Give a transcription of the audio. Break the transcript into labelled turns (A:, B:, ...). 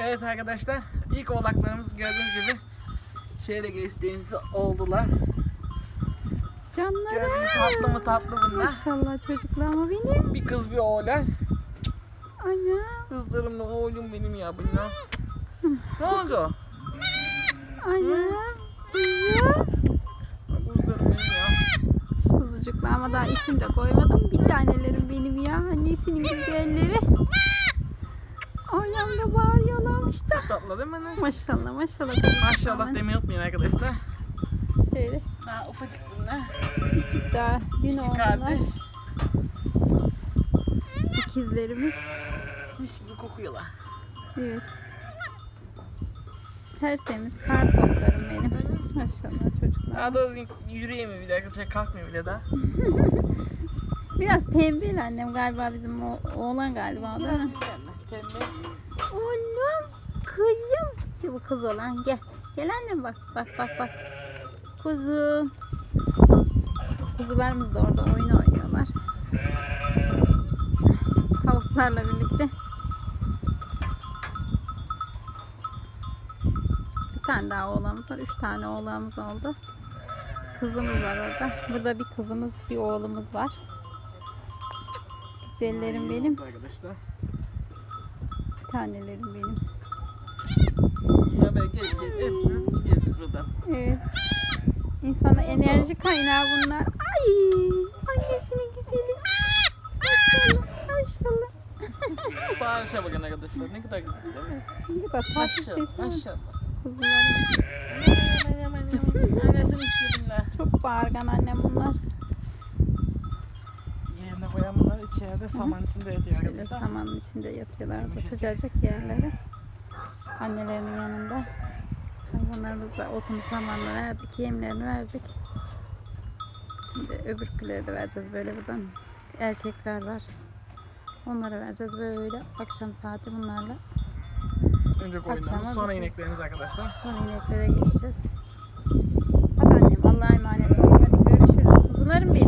A: Evet arkadaşlar ilk oğlaklarımız gördüğünüz gibi şöyle geçtiğiniz oldular.
B: Canlarım.
A: Gördüğünüz tatlı mı tatlı bunlar.
B: Maşallah çocuklarıma benim.
A: Bir kız bir oğlan.
B: Ana.
A: Kızlarımla oğlum benim ya bunlar. ne oldu?
B: Ana.
A: Kızlarım benim ya.
B: Kuzucuklar ama daha isim de koymadım. Bir tanelerim benim ya. Annesinin güzelleri. Annem de bağırıyorlarmış da.
A: Tatlı değil mi? anne?
B: Maşallah maşallah.
A: Maşallah demeyi unutmayın arkadaşlar.
B: Şöyle
A: Ha ufacık bunlar.
B: küçük daha
A: İki
B: oldular.
A: kardeş.
B: İkizlerimiz.
A: Mis gibi kokuyorlar.
B: Evet. Tertemiz kar toplarım benim. Maşallah çocuklar.
A: Daha doğrusu yürüyemiyor bir dakika, şey kalkmıyor bile daha.
B: Biraz tembel annem galiba bizim o, oğlan galiba da.
A: Kendi
B: kız olan gel. Gel annem bak bak bak bak. Kuzum. Kuzularımız da orada oyun oynuyorlar. Tavuklarla birlikte. Bir tane daha oğlanımız var. Üç tane oğlanımız oldu. Kızımız var orada. Burada bir kızımız, bir oğlumuz var. Güzellerim benim. Tanelerim benim.
A: Ya böyle gez gez hep gez buradan.
B: Evet. İnsana enerji kaynağı bunlar. Ay, annesinin güzeli. Maşallah, maşallah.
A: Bağırışa bakın arkadaşlar ne kadar güzel değil mi?
B: Ne kadar tatlı sesi
A: Maşallah maşallah.
B: Kuzularım.
A: Aman aman aman. Annesini istiyor bunlar.
B: Çok bağırgan annem bunlar.
A: Yerine koyan bunlar içeride saman içinde yatıyor arkadaşlar.
B: samanın içinde yatıyorlar sıcacık yerlere. Annelerinin yanında. Bunlarımızda otun samanını verdik, yemlerini verdik. Şimdi öbürküleri de vereceğiz böyle buradan. Erkekler var. Onlara vereceğiz böyle akşam saati bunlarla.
A: Önce koyunlarımız sonra
B: bakayım.
A: inekleriniz arkadaşlar.
B: Sonra ineklere geçeceğiz. Hadi annem Allah'a emanet olun. Hadi görüşürüz. Kuzularım benim.